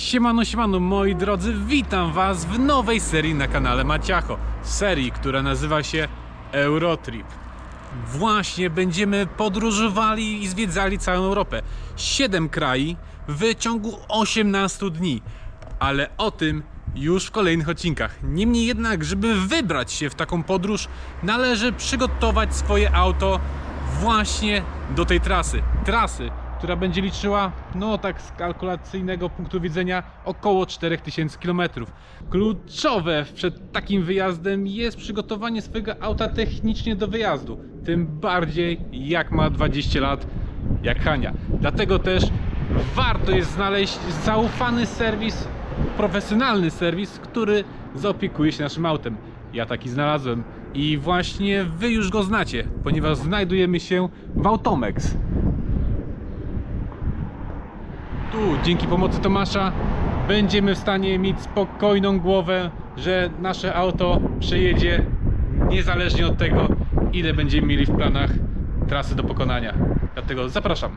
Siemano, siemano, moi drodzy, witam was w nowej serii na kanale Maciacho. Serii, która nazywa się Eurotrip. Właśnie będziemy podróżowali i zwiedzali całą Europę. 7 krajów w ciągu 18 dni. Ale o tym już w kolejnych odcinkach. Niemniej jednak, żeby wybrać się w taką podróż, należy przygotować swoje auto właśnie do tej trasy. Trasy, która będzie liczyła, no tak z kalkulacyjnego punktu widzenia, około 4000 km. Kluczowe przed takim wyjazdem jest przygotowanie swojego auta technicznie do wyjazdu. Tym bardziej jak ma 20 lat, jak Hania. Dlatego też warto jest znaleźć zaufany serwis, profesjonalny serwis, który zaopiekuje się naszym autem. Ja taki znalazłem i właśnie wy już go znacie, ponieważ znajdujemy się w Automex. Tu dzięki pomocy Tomasza będziemy w stanie mieć spokojną głowę, że nasze auto przejedzie niezależnie od tego, ile będziemy mieli w planach trasy do pokonania. Dlatego zapraszam.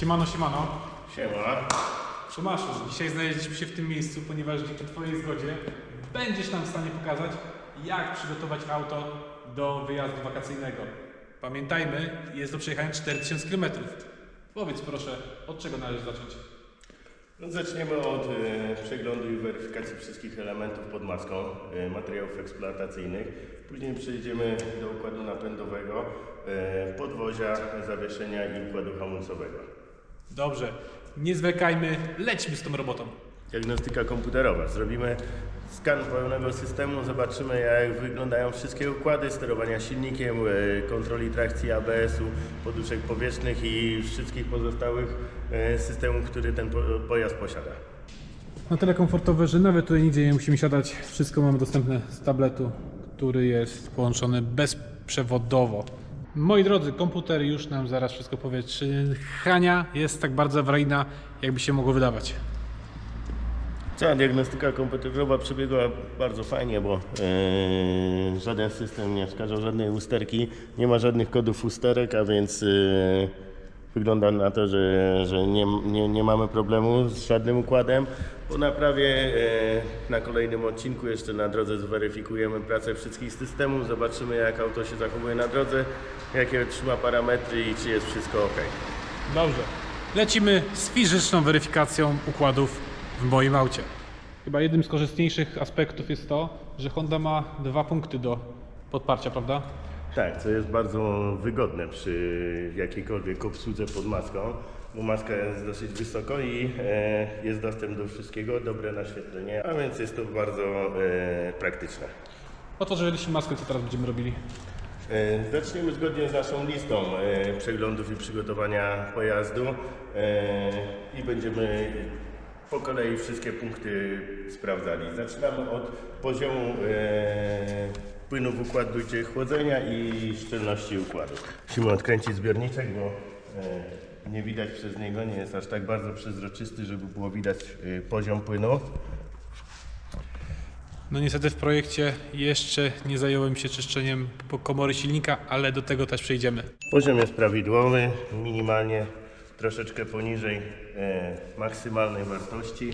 Siemano, siemano. Siema. Tomaszu, dzisiaj znaleźliśmy się w tym miejscu, ponieważ dzięki Twojej zgodzie będziesz nam w stanie pokazać, jak przygotować auto do wyjazdu wakacyjnego. Pamiętajmy, jest do przejechania 4000 km. Powiedz proszę, od czego należy zacząć? No zaczniemy od e, przeglądu i weryfikacji wszystkich elementów pod maską, e, materiałów eksploatacyjnych. Później przejdziemy do układu napędowego, e, podwozia, zawieszenia i układu hamulcowego. Dobrze, nie zwlekajmy, lećmy z tą robotą. Diagnostyka komputerowa. Zrobimy skan pełnego systemu, zobaczymy jak wyglądają wszystkie układy sterowania silnikiem, e, kontroli trakcji ABS-u, poduszek powietrznych i wszystkich pozostałych e, systemów, które ten po- pojazd posiada. Na tyle komfortowe, że nawet tutaj nigdzie nie musimy siadać. Wszystko mamy dostępne z tabletu, który jest połączony bezprzewodowo. Moi drodzy, komputer już nam zaraz wszystko powie, czy Hania jest tak bardzo awaryjna, jakby się mogło wydawać. Cała diagnostyka komputerowa przebiegła bardzo fajnie, bo e, żaden system nie wskazał żadnej usterki, nie ma żadnych kodów usterek, a więc e, wygląda na to, że, że nie, nie, nie mamy problemu z żadnym układem. Po naprawie e, na kolejnym odcinku jeszcze na drodze zweryfikujemy pracę wszystkich systemów, zobaczymy jak auto się zachowuje na drodze, jakie trzyma parametry i czy jest wszystko ok. Dobrze. Lecimy z fizyczną weryfikacją układów w moim aucie. Chyba jednym z korzystniejszych aspektów jest to, że Honda ma dwa punkty do podparcia, prawda? Tak, co jest bardzo wygodne przy jakiejkolwiek obsłudze pod maską, bo maska jest dosyć wysoko i e, jest dostęp do wszystkiego, dobre naświetlenie, a więc jest to bardzo e, praktyczne. Mieliśmy maskę, co teraz będziemy robili. E, Zaczniemy zgodnie z naszą listą e, przeglądów i przygotowania pojazdu e, i będziemy po kolei wszystkie punkty sprawdzali. Zaczynamy od poziomu e, płynów układu i chłodzenia i szczelności układu. Musimy odkręcić zbiorniczek, bo e, nie widać przez niego, nie jest aż tak bardzo przezroczysty, żeby było widać e, poziom płynu. No niestety w projekcie jeszcze nie zająłem się czyszczeniem komory silnika, ale do tego też przejdziemy. Poziom jest prawidłowy, minimalnie troszeczkę poniżej e, maksymalnej wartości,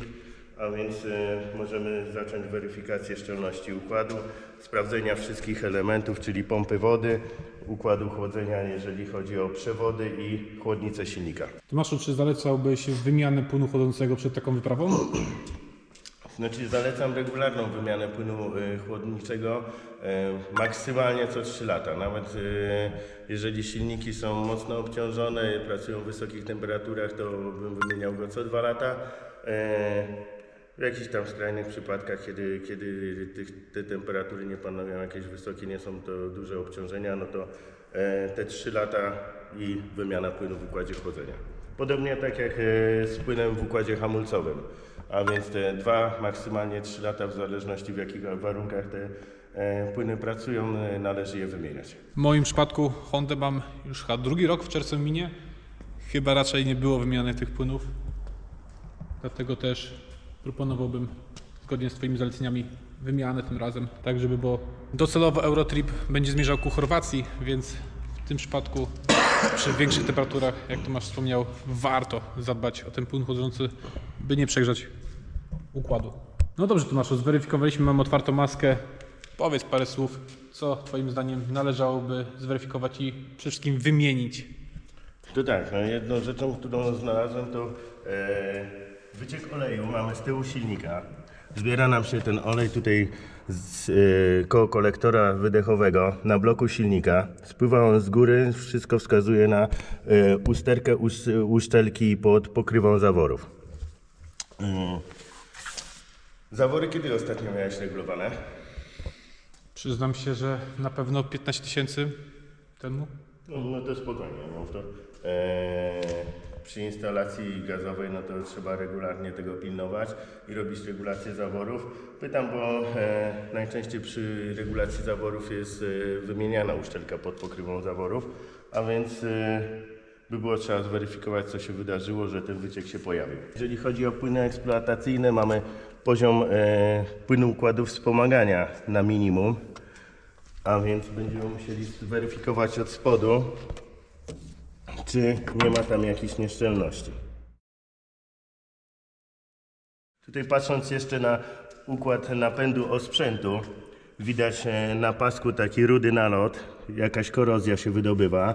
a więc e, możemy zacząć weryfikację szczelności układu, sprawdzenia wszystkich elementów, czyli pompy wody, układu chłodzenia, jeżeli chodzi o przewody i chłodnicę silnika. Tomaszu, czy zalecałbyś wymianę płynu chłodzącego przed taką wyprawą? Znaczy zalecam regularną wymianę płynu e, chłodniczego e, maksymalnie co 3 lata. Nawet e, jeżeli silniki są mocno obciążone, pracują w wysokich temperaturach, to bym wymieniał go co 2 lata. W jakichś tam skrajnych przypadkach, kiedy, kiedy tych, te temperatury nie panują jakieś wysokie, nie są to duże obciążenia, no to e, te 3 lata i wymiana płynu w układzie chłodzenia. Podobnie tak jak e, z płynem w układzie hamulcowym, a więc te 2, maksymalnie 3 lata w zależności w jakich warunkach te e, płyny pracują, e, należy je wymieniać. W moim przypadku Hondę mam już chyba drugi rok w czerwcu minie. Chyba raczej nie było wymienianych tych płynów. Dlatego też proponowałbym zgodnie z Twoimi zaleceniami wymianę tym razem, tak żeby było docelowo Eurotrip będzie zmierzał ku Chorwacji, więc w tym przypadku przy większych temperaturach, jak Tomasz wspomniał, warto zadbać o ten płyn chłodzący, by nie przegrzać układu. No dobrze Tomaszu, zweryfikowaliśmy, mamy otwartą maskę. Powiedz parę słów, co Twoim zdaniem należałoby zweryfikować i przede wszystkim wymienić. To tak, no jedną rzeczą, którą znalazłem to e, wyciek oleju mamy z tyłu silnika. Zbiera nam się ten olej tutaj z, e, koło kolektora wydechowego na bloku silnika. Spływa on z góry, wszystko wskazuje na e, usterkę us- uszczelki pod pokrywą zaworów. Mm. Zawory kiedy ostatnio miałeś regulowane? Przyznam się, że na pewno 15 tysięcy temu. No, no to spokojnie, no to e, przy instalacji gazowej no to trzeba regularnie tego pilnować i robić regulację zaworów. Pytam, bo e, najczęściej przy regulacji zaworów jest e, wymieniana uszczelka pod pokrywą zaworów, a więc e, by było trzeba zweryfikować co się wydarzyło, że ten wyciek się pojawił. Jeżeli chodzi o płyny eksploatacyjne mamy poziom e, płynu układów wspomagania na minimum. A więc będziemy musieli zweryfikować od spodu, czy nie ma tam jakichś nieszczelności. Tutaj patrząc jeszcze na układ napędu osprzętu, widać e, na pasku taki rudy nalot, jakaś korozja się wydobywa.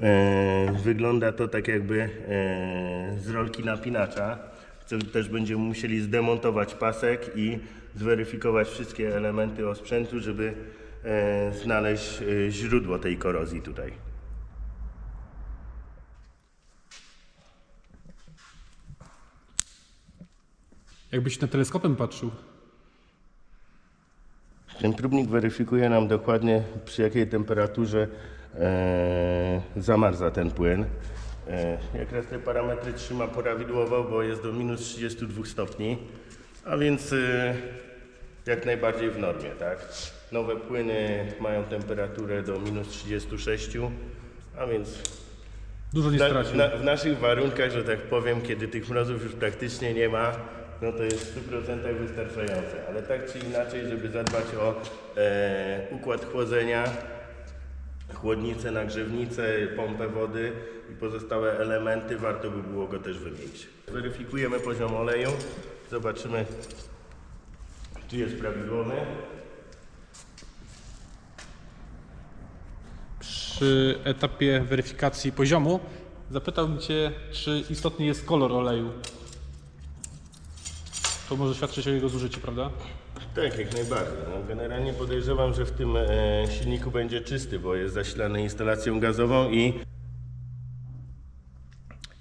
E, Wygląda to tak jakby e, z rolki napinacza. Też będziemy musieli zdemontować pasek i zweryfikować wszystkie elementy osprzętu, żeby znaleźć źródło tej korozji tutaj. Jakbyś na teleskopem patrzył. Ten próbnik weryfikuje nam dokładnie przy jakiej temperaturze e, zamarza ten płyn. E, jak raz te parametry trzyma prawidłowo, bo jest do minus 32 stopni, a więc e, jak najbardziej w normie, tak? Nowe płyny mają temperaturę do minus 36, a więc Dużo nie na, na, w naszych warunkach, że tak powiem, kiedy tych mrozów już praktycznie nie ma, no to jest w 100% wystarczające. Ale tak czy inaczej, żeby zadbać o e, układ chłodzenia, chłodnicę, nagrzewnicę, pompę wody i pozostałe elementy, warto by było go też wymienić. Weryfikujemy poziom oleju, zobaczymy, czy jest prawidłowy. Przy etapie weryfikacji poziomu zapytał Cię, czy istotny jest kolor oleju. To może świadczyć o jego zużyciu, prawda? Tak, jak najbardziej. No, generalnie podejrzewam, że w tym e, silniku będzie czysty, bo jest zasilany instalacją gazową i,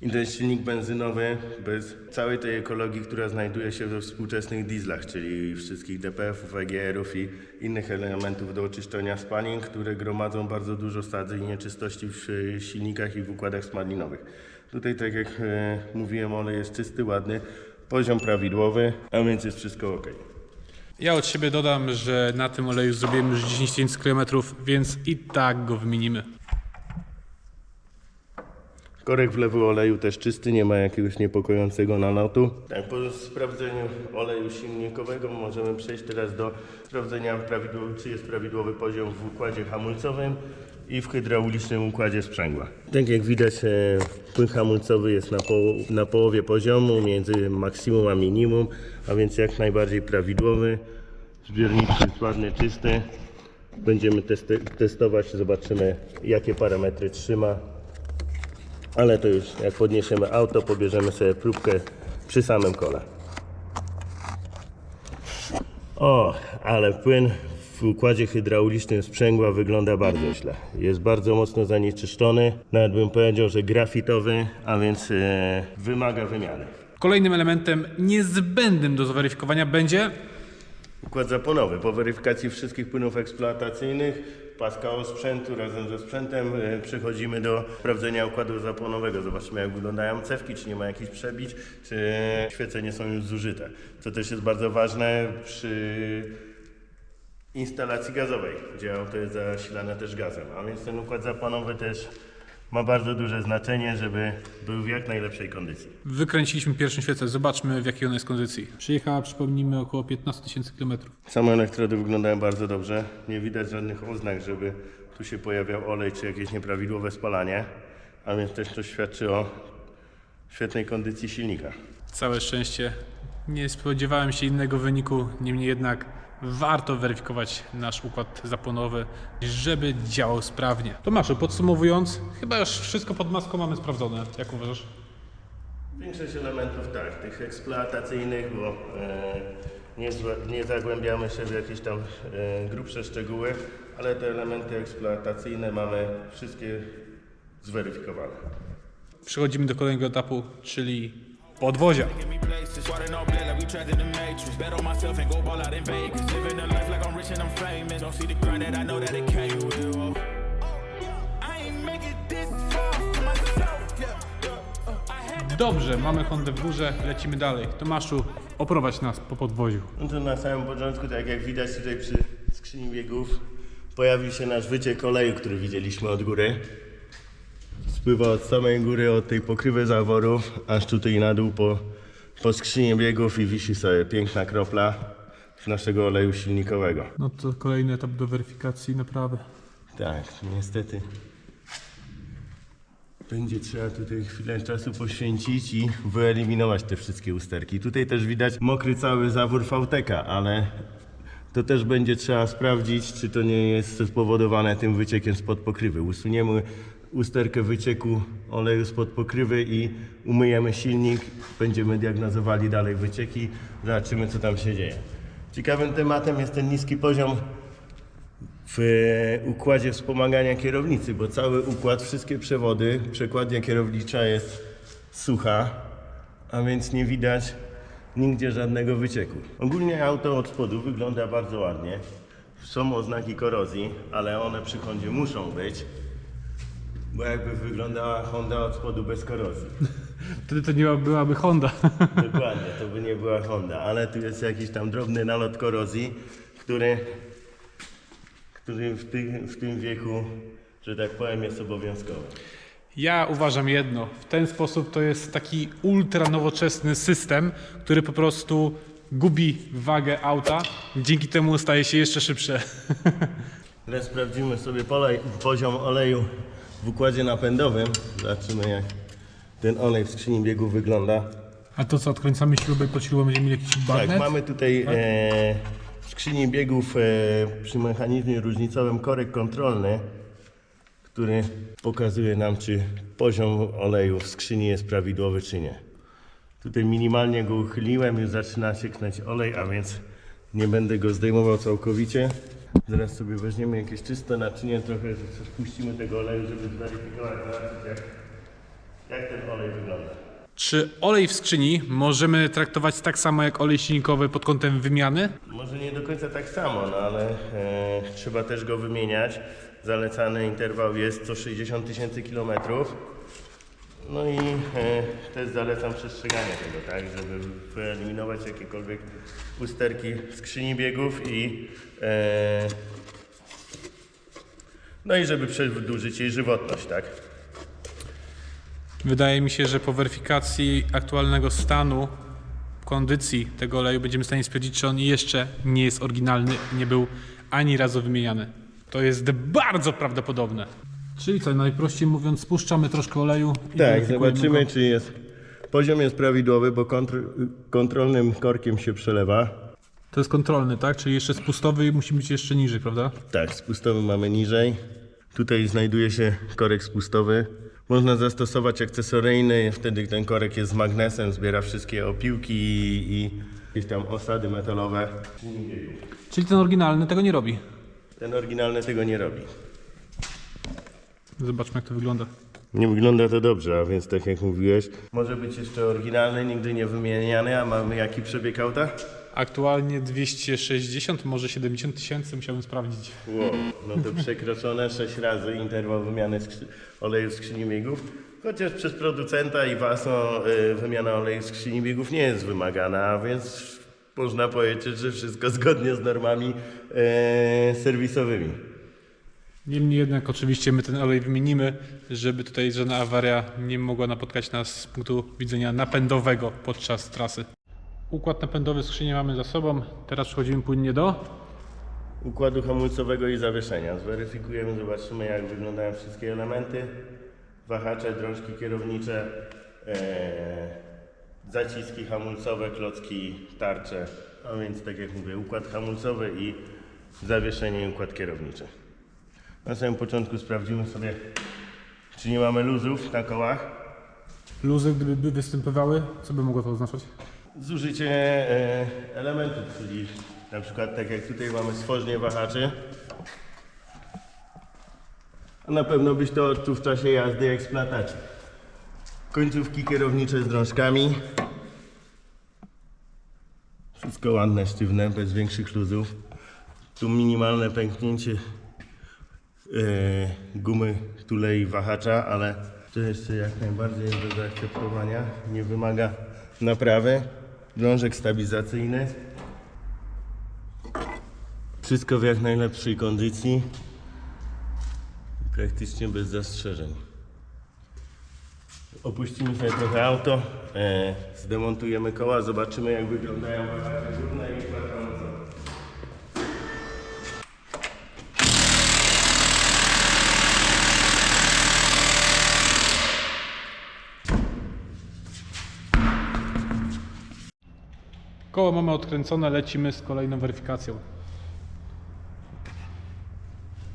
i ten silnik benzynowy bez całej tej ekologii, która znajduje się we współczesnych dieslach, czyli wszystkich DPF-ów, EGR-ów i innych elementów do oczyszczenia spalin, które gromadzą bardzo dużo sadzy i nieczystości w e, silnikach i w układach spalinowych. Tutaj, tak jak e, mówiłem, olej jest czysty, ładny, poziom prawidłowy, a więc jest wszystko ok. Ja od siebie dodam, że na tym oleju zrobiłem już 10 tysięcy kilometrów, więc i tak go wymienimy. Korek wlewu oleju też czysty, nie ma jakiegoś niepokojącego nalotu. Tak, po sprawdzeniu oleju silnikowego możemy przejść teraz do sprawdzenia, czy jest prawidłowy poziom w układzie hamulcowym i w hydraulicznym układzie sprzęgła. Tak jak widać, e, płyn hamulcowy jest na, poł- na połowie poziomu, między maksimum a minimum, a więc jak najbardziej prawidłowy. Zbiorniczek jest ładny, czysty. Będziemy testować, zobaczymy jakie parametry trzyma. Ale to już jak podniesiemy auto, pobierzemy sobie próbkę przy samym kole. O, ale płyn w układzie hydraulicznym sprzęgła wygląda bardzo źle. Jest bardzo mocno zanieczyszczony, nawet bym powiedział, że grafitowy, a więc e, wymaga wymiany. Kolejnym elementem niezbędnym do zweryfikowania będzie Układ zaponowy. Po weryfikacji wszystkich płynów eksploatacyjnych, paska sprzętu razem ze sprzętem e, przechodzimy do sprawdzenia układu zaponowego. Zobaczymy jak wyglądają cewki, czy nie ma jakichś przebić, czy świece nie są już zużyte. Co też jest bardzo ważne przy instalacji gazowej, gdzie auto jest zasilane też gazem. A więc ten układ zaponowy też ma bardzo duże znaczenie, żeby był w jak najlepszej kondycji. Wykręciliśmy pierwszą świecę, zobaczmy w jakiej ona jest kondycji. Przyjechała, przypomnijmy, około 15 tysięcy kilometrów. Same elektrody wyglądają bardzo dobrze. Nie widać żadnych oznak, żeby tu się pojawiał olej czy jakieś nieprawidłowe spalanie. A więc też to świadczy o świetnej kondycji silnika. Całe szczęście. Nie spodziewałem się innego wyniku, niemniej jednak warto weryfikować nasz układ zapłonowy, żeby działał sprawnie. Tomaszu, podsumowując, chyba już wszystko pod maską mamy sprawdzone. Jak uważasz? Większość elementów tak, tych eksploatacyjnych, bo e, nie, nie zagłębiamy się w jakieś tam e, grubsze szczegóły, ale te elementy eksploatacyjne mamy wszystkie zweryfikowane. Przechodzimy do kolejnego etapu, czyli podwozia. Water no blood like we trapped in the matrix. Bet on myself and go ball out in Vegas. Living a life like I'm rich and I'm famous. Don't see the grind that I know that it came with. Oh. I ain't make it this far for myself. Yeah, yeah. Uh, Dobrze, mamy Hondę w górze, lecimy dalej. Tomaszu, oprowadź nas po podwoziu. No to na samym początku, tak jak widać tutaj przy skrzyni biegów, pojawił się nasz wyciek oleju, który widzieliśmy od góry. Spływa od samej góry, od tej pokrywy zaworów, aż tutaj na dół po, po skrzyni biegów i wisi sobie piękna kropla z naszego oleju silnikowego. No to kolejny etap do weryfikacji naprawy. Tak, niestety. Będzie trzeba tutaj chwilę czasu poświęcić i wyeliminować te wszystkie usterki. Tutaj też widać mokry cały zawór VTK, ale to też będzie trzeba sprawdzić, czy to nie jest spowodowane tym wyciekiem spod pokrywy. Usuniemy usterkę wycieku oleju spod pokrywy i umyjemy silnik. Będziemy diagnozowali dalej wycieki, zobaczymy co tam się dzieje. Ciekawym tematem jest ten niski poziom w e, układzie wspomagania kierownicy, bo cały układ, wszystkie przewody, przekładnia kierownicza jest sucha, a więc nie widać nigdzie żadnego wycieku. Ogólnie auto od spodu wygląda bardzo ładnie. Są oznaki korozji, ale one przy Hondzie muszą być, bo jakby wyglądała Honda od spodu bez korozji. Wtedy to nie byłaby Honda. Dokładnie, to by nie była Honda, ale tu jest jakiś tam drobny nalot korozji, który, który w, ty, w tym wieku, że tak powiem, jest obowiązkowy. Ja uważam jedno. W ten sposób to jest taki ultra nowoczesny system, który po prostu gubi wagę auta. Dzięki temu staje się jeszcze szybsze. Teraz sprawdzimy sobie polej, poziom oleju w układzie napędowym. Zobaczymy jak ten olej w skrzyni biegów wygląda. A to co, odkręcamy śrubę i pod śrubą będziemy mieli jakiś bagnet? Tak, mamy tutaj e, w skrzyni biegów e, przy mechanizmie różnicowym korek kontrolny, który pokazuje nam, czy poziom oleju w skrzyni jest prawidłowy, czy nie. Tutaj minimalnie go uchyliłem, już zaczyna cieknąć olej, a więc nie będę go zdejmował całkowicie. Zaraz sobie weźmiemy jakieś czyste naczynie, trochę spuścimy tego oleju, żeby zweryfikować, zobaczyć jak, jak ten olej wygląda. Czy olej w skrzyni możemy traktować tak samo jak olej silnikowy pod kątem wymiany? Może nie do końca tak samo, no ale e, trzeba też go wymieniać. Zalecany interwał jest co 60 tysięcy kilometrów. No i e, też zalecam przestrzeganie tego, tak, żeby wyeliminować jakiekolwiek usterki skrzyni biegów i e, no i żeby przedłużyć jej żywotność, tak. Wydaje mi się, że po weryfikacji aktualnego stanu kondycji tego oleju będziemy w stanie stwierdzić, czy on jeszcze nie jest oryginalny nie był ani razu wymieniany. To jest bardzo prawdopodobne. Czyli co, najprościej mówiąc, spuszczamy troszkę oleju i Tak, weryfikujemy zobaczymy go. czy jest, poziom jest prawidłowy, bo kontro, kontrolnym korkiem się przelewa. To jest kontrolny, tak? Czyli jeszcze spustowy i musi być jeszcze niżej, prawda? Tak, spustowy mamy niżej. Tutaj znajduje się korek spustowy. Można zastosować akcesoryjny, wtedy ten korek jest z magnesem, zbiera wszystkie opiłki i, i jakieś tam osady metalowe. Czyli ten oryginalny tego nie robi. Ten oryginalny tego nie robi. Zobaczmy jak to wygląda. Nie wygląda to dobrze, a więc tak jak mówiłeś, może być jeszcze oryginalny, nigdy nie wymieniany, a mamy jaki przebieg auta? Aktualnie 260, może 70 tysięcy, musiałbym sprawdzić. Wow, no to przekroczone 6 razy interwał wymiany skrzy- oleju w skrzyni biegów. Chociaż przez producenta i WASO y, wymiana oleju w skrzyni biegów nie jest wymagana, a więc można powiedzieć, że wszystko zgodnie z normami y, serwisowymi. Niemniej jednak oczywiście my ten olej wymienimy, żeby tutaj żadna awaria nie mogła napotkać nas z punktu widzenia napędowego podczas trasy. Układ napędowy skrzyni mamy za sobą, teraz przechodzimy płynnie do... układu hamulcowego i zawieszenia. Zweryfikujemy, zobaczymy jak wyglądają wszystkie elementy. Wahacze, drążki kierownicze, e, zaciski hamulcowe, klocki, tarcze. A więc tak jak mówię, układ hamulcowy i zawieszenie i układ kierowniczy. Na samym początku sprawdzimy sobie, czy nie mamy luzów na kołach. Luzy, gdyby by występowały, co by mogło to oznaczać? Zużycie e, elementów, czyli na przykład tak jak tutaj mamy stworzenie wahaczy. A na pewno byś to odczuł w czasie jazdy i eksploatacji. Końcówki kierownicze z drążkami. Wszystko ładne, sztywne, bez większych luzów. Tu minimalne pęknięcie gumy tulei wahacza, ale to jeszcze jak najbardziej jest do zaakceptowania. Nie wymaga naprawy. Drążek stabilizacyjny. Wszystko w jak najlepszej kondycji. Praktycznie bez zastrzeżeń. Opuścimy sobie trochę auto, e, zdemontujemy koła, zobaczymy jak wyglądają wahacze górne i układ hamulcowy. Koło mamy odkręcone, lecimy z kolejną weryfikacją.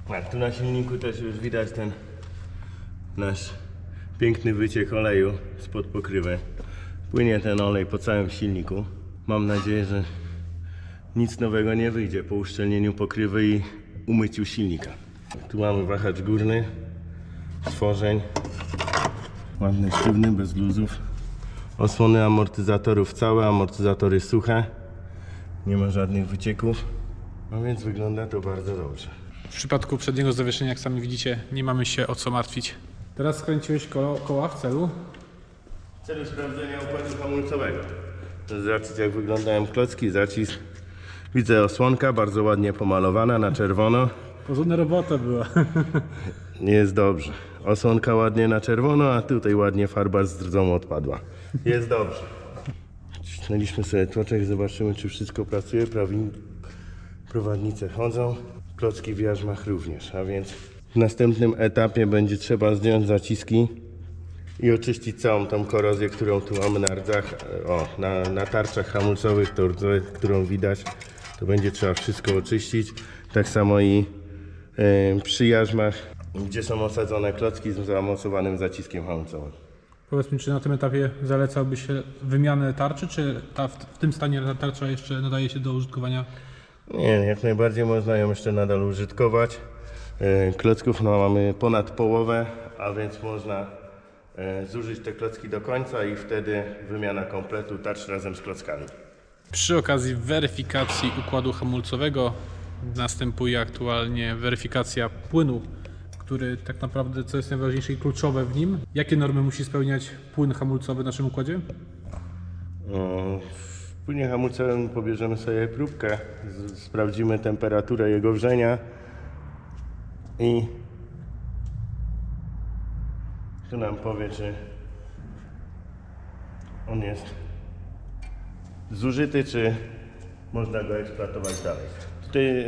Tak, tu na silniku też już widać ten nasz piękny wyciek oleju spod pokrywy. Płynie ten olej po całym silniku. Mam nadzieję, że nic nowego nie wyjdzie po uszczelnieniu pokrywy i umyciu silnika. Tu mamy wahacz górny, stworzeń. Ładny, sztywny, bez luzów. Osłony amortyzatorów całe, amortyzatory suche. Nie ma żadnych wycieków. No więc wygląda to bardzo dobrze. W przypadku przedniego zawieszenia, jak sami widzicie, nie mamy się o co martwić. Teraz skręciłeś koło, koła w celu. W celu sprawdzenia układu hamulcowego. Zobaczyć jak wyglądają klocki, zacisk. Widzę osłonka bardzo ładnie pomalowana na czerwono. Porządna robota była. Jest dobrze. Osłonka ładnie na czerwono, a tutaj ładnie farba z rdzą odpadła. Jest dobrze. Wcisnęliśmy sobie tłoczek, zobaczymy czy wszystko pracuje. Prawi... Prowadnice chodzą, klocki w jarzmach również, a więc w następnym etapie będzie trzeba zdjąć zaciski i oczyścić całą tą korozję, którą tu mamy na rdzach, o, na, na tarczach hamulcowych, to którą widać, to będzie trzeba wszystko oczyścić. Tak samo i e, przy jarzmach, gdzie są osadzone klocki z zamocowanym zaciskiem hamulcowym. Powiedz mi, czy na tym etapie zalecałby się wymianę tarczy, czy ta, w, w tym stanie ta tarcza jeszcze nadaje się do użytkowania? Nie, jak najbardziej można ją jeszcze nadal użytkować. E, Klocków no, mamy ponad połowę, a więc można e, zużyć te klocki do końca i wtedy wymiana kompletu tarcz razem z klockami. Przy okazji weryfikacji układu hamulcowego następuje aktualnie weryfikacja płynu, który tak naprawdę, co jest najważniejsze i kluczowe w nim. Jakie normy musi spełniać płyn hamulcowy w naszym układzie? W płynie hamulcowym pobierzemy sobie próbkę, sprawdzimy temperaturę jego wrzenia i tu nam powie, czy on jest zużyty, czy można go eksploatować dalej. Tutaj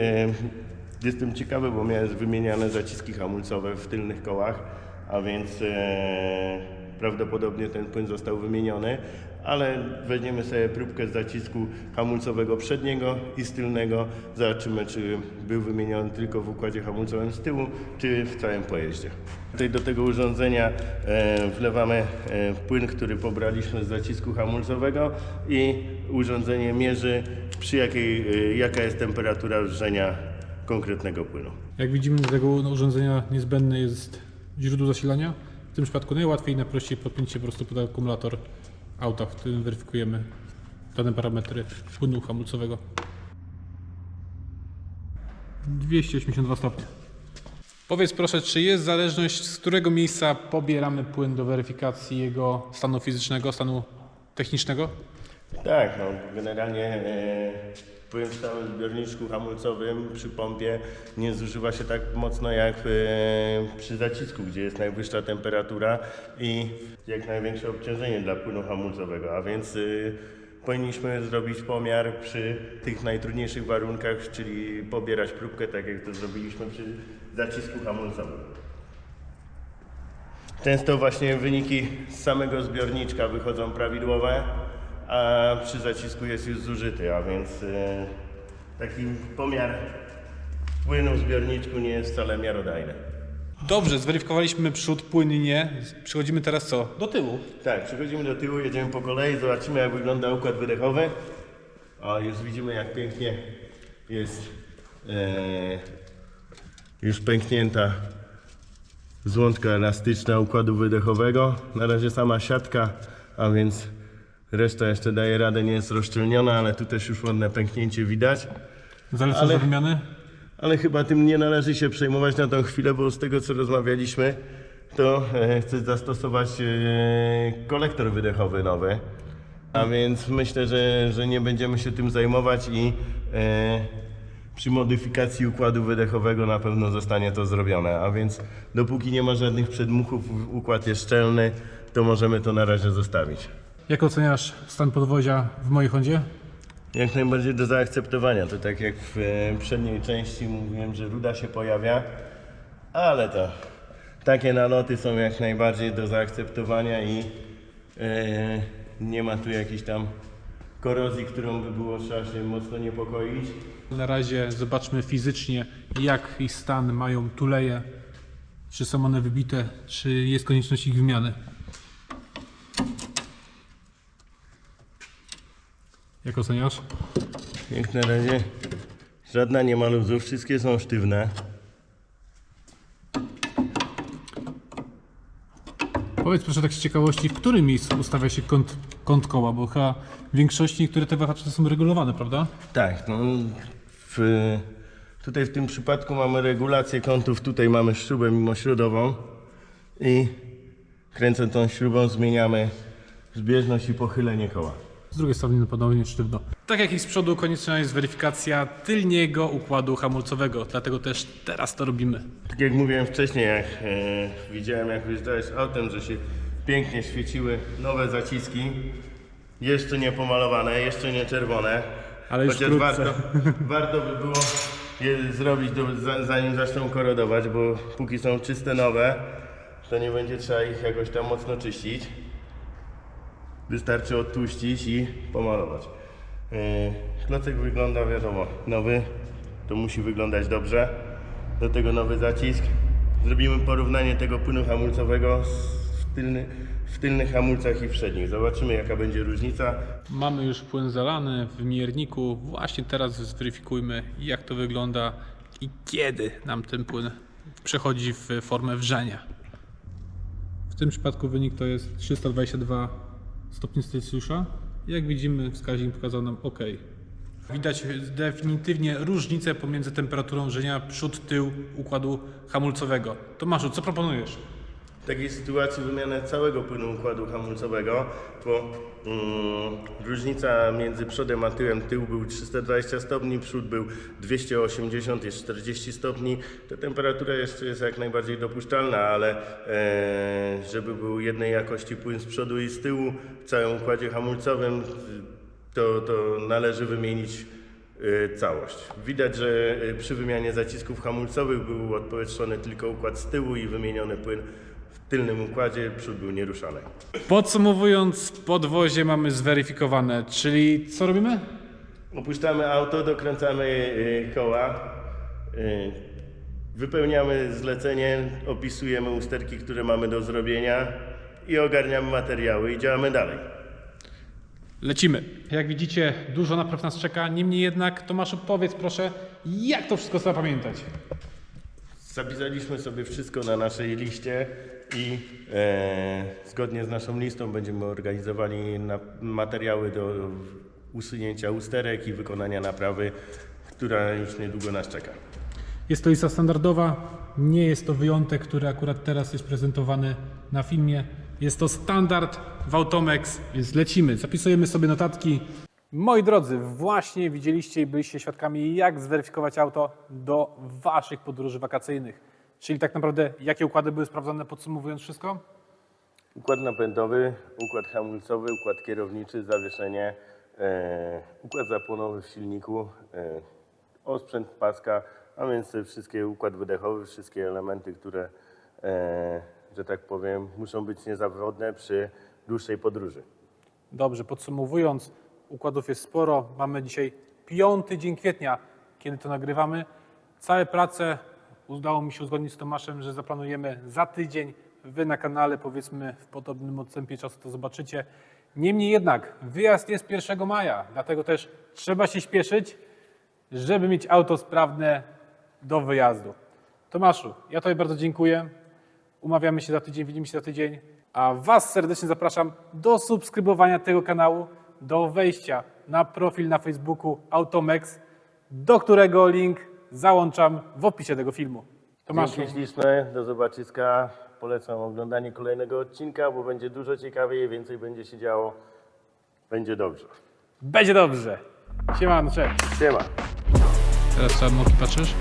jestem ciekawy, bo miałem wymieniane zaciski hamulcowe w tylnych kołach, a więc e, prawdopodobnie ten płyn został wymieniony, ale weźmiemy sobie próbkę z zacisku hamulcowego przedniego i z tylnego. Zobaczymy, czy był wymieniony tylko w układzie hamulcowym z tyłu, czy w całym pojeździe. Tutaj do tego urządzenia e, wlewamy e, płyn, który pobraliśmy z zacisku hamulcowego i urządzenie mierzy przy jakiej, e, jaka jest temperatura wrzenia konkretnego płynu. Jak widzimy, do tego urządzenia niezbędne jest źródło zasilania. tym przypadku najłatwiej i najprościej podpięcie po prostu pod akumulator auta, w którym weryfikujemy dane parametry płynu hamulcowego. 282 stopnie. Powiedz proszę, czy jest zależność, z którego miejsca pobieramy płyn do weryfikacji jego stanu fizycznego, stanu technicznego? Tak, no generalnie e, płyn w stałym zbiorniczku hamulcowym przy pompie nie zużywa się tak mocno jak e, przy zacisku, gdzie jest najwyższa temperatura i jak największe obciążenie dla płynu hamulcowego, a więc e, powinniśmy zrobić pomiar przy tych najtrudniejszych warunkach, czyli pobierać próbkę tak jak to zrobiliśmy przy zacisku hamulcowym. Często właśnie wyniki z samego zbiorniczka wychodzą prawidłowe, a przy zacisku jest już zużyty, a więc e, taki pomiar płynu w zbiorniczku nie jest wcale miarodajny. Dobrze, zweryfikowaliśmy przód płynnie. Przechodzimy teraz co? Do tyłu. Tak, przechodzimy do tyłu, jedziemy po kolei, zobaczymy jak wygląda układ wydechowy. O, już widzimy jak pięknie jest e, już pęknięta złączka elastyczna układu wydechowego. Na razie sama siatka, a więc reszta jeszcze daje radę, nie jest rozszczelniona, ale tu też już ładne pęknięcie widać. Zaleca Ale- wymiany? Ale chyba tym nie należy się przejmować na tą chwilę, bo z tego co rozmawialiśmy, to e, chcę zastosować e, kolektor wydechowy nowy. A więc myślę, że, że nie będziemy się tym zajmować i e, przy modyfikacji układu wydechowego na pewno zostanie to zrobione. A więc dopóki nie ma żadnych przedmuchów, układ jest szczelny, to możemy to na razie zostawić. Jak oceniasz stan podwozia w mojej Hondzie? Jak najbardziej do zaakceptowania. To tak jak w e, przedniej części mówiłem, że ruda się pojawia, ale to takie naloty są jak najbardziej do zaakceptowania i e, nie ma tu jakiejś tam korozji, którą by było trzeba się mocno niepokoić. Na razie zobaczmy fizycznie, jaki stan mają tuleje. Czy są one wybite, czy jest konieczność ich wymiany. Jak oceniasz? Jak na razie żadna nie ma luzów, wszystkie są sztywne. Powiedz proszę tak z ciekawości, w którym miejscu ustawia się kąt, kąt koła, bo chyba w większości niektóre te wahacze są regulowane, prawda? Tak, no w, tutaj w tym przypadku mamy regulację kątów, tutaj mamy śrubę mimośrodową i kręcąc tą śrubą zmieniamy zbieżność i pochylenie koła. Z drugiej strony podobnie sztywno. Tak jak i z przodu konieczna jest weryfikacja tylniego układu hamulcowego, dlatego też teraz to robimy. Tak jak mówiłem wcześniej, jak e, widziałem jak wyjeżdżałeś autem, że się pięknie świeciły nowe zaciski, jeszcze nie pomalowane, jeszcze nie czerwone, Ale już chociaż wkrótce. warto, warto by było je zrobić do, za- zanim zaczną korodować, bo póki są czyste nowe, to nie będzie trzeba ich jakoś tam mocno czyścić. Wystarczy odtłuścić i pomalować. Yy, Klocek wygląda wiadomo, nowy, to musi wyglądać dobrze. Do tego nowy zacisk. Zrobimy porównanie tego płynu hamulcowego w, tylny, w tylnych hamulcach i w przednich. Zobaczymy jaka będzie różnica. Mamy już płyn zalany w mierniku. Właśnie teraz zweryfikujmy, jak to wygląda i kiedy nam ten płyn przechodzi w formę wrzenia. W tym przypadku wynik to jest 322 stopni Celsjusza. Jak widzimy, wskaźnik pokazał nam OK. Widać definitywnie różnicę pomiędzy temperaturą wrzenia przód-tył układu hamulcowego. Tomaszu, co proponujesz? Takiej sytuacji wymianę całego płynu układu hamulcowego, to mm, różnica między przodem a tyłem, tył był 320 stopni, przód był 280, jest 40 stopni. Ta temperatura jeszcze jest jak najbardziej dopuszczalna, ale e, żeby był jednej jakości płyn z przodu i z tyłu w całym układzie hamulcowym, to, to należy wymienić y, całość. Widać, że y, przy wymianie zacisków hamulcowych był odpowietrzony tylko układ z tyłu i wymieniony płyn w tylnym układzie, przód był nieruszany. Podsumowując, podwozie mamy zweryfikowane, czyli co robimy? Opuszczamy auto, dokręcamy y, koła, y, wypełniamy zlecenie, opisujemy usterki, które mamy do zrobienia i ogarniamy materiały i działamy dalej. Lecimy. Jak widzicie, dużo napraw nas czeka. Niemniej jednak, Tomaszu, powiedz proszę, jak to wszystko zapamiętać? Zapisaliśmy sobie wszystko na naszej liście i e, zgodnie z naszą listą będziemy organizowali na, materiały do usunięcia usterek i wykonania naprawy, która już niedługo nas czeka. Jest to lista standardowa, nie jest to wyjątek, który akurat teraz jest prezentowany na filmie. Jest to standard w Automex, więc lecimy. Zapisujemy sobie notatki. Moi drodzy, właśnie widzieliście i byliście świadkami, jak zweryfikować auto do Waszych podróży wakacyjnych. Czyli tak naprawdę, jakie układy były sprawdzone, podsumowując wszystko? Układ napędowy, układ hamulcowy, układ kierowniczy, zawieszenie, e, układ zapłonowy w silniku, e, osprzęt paska, a więc wszystkie układ wydechowy, wszystkie elementy, które, e, że tak powiem, muszą być niezawodne przy dłuższej podróży. Dobrze, podsumowując, układów jest sporo. Mamy dzisiaj piąty dzień kwietnia, kiedy to nagrywamy. Całe prace udało mi się uzgodnić z Tomaszem, że zaplanujemy za tydzień. Wy na kanale, powiedzmy, w podobnym odstępie czasu to zobaczycie. Niemniej jednak, wyjazd jest 1 maja, dlatego też trzeba się śpieszyć, żeby mieć auto sprawne do wyjazdu. Tomaszu, ja Tobie bardzo dziękuję. Umawiamy się za tydzień, widzimy się za tydzień. A Was serdecznie zapraszam do subskrybowania tego kanału, do wejścia na profil na Facebooku Automex, do którego link załączam w opisie tego filmu. Tomaszu, Dzięki śliczne, do zobaczyska. Polecam oglądanie kolejnego odcinka, bo będzie dużo ciekawiej, więcej będzie się działo. Będzie dobrze. będzie dobrze. Siemano, cześć. Siema. Teraz trzeba moki patrzysz?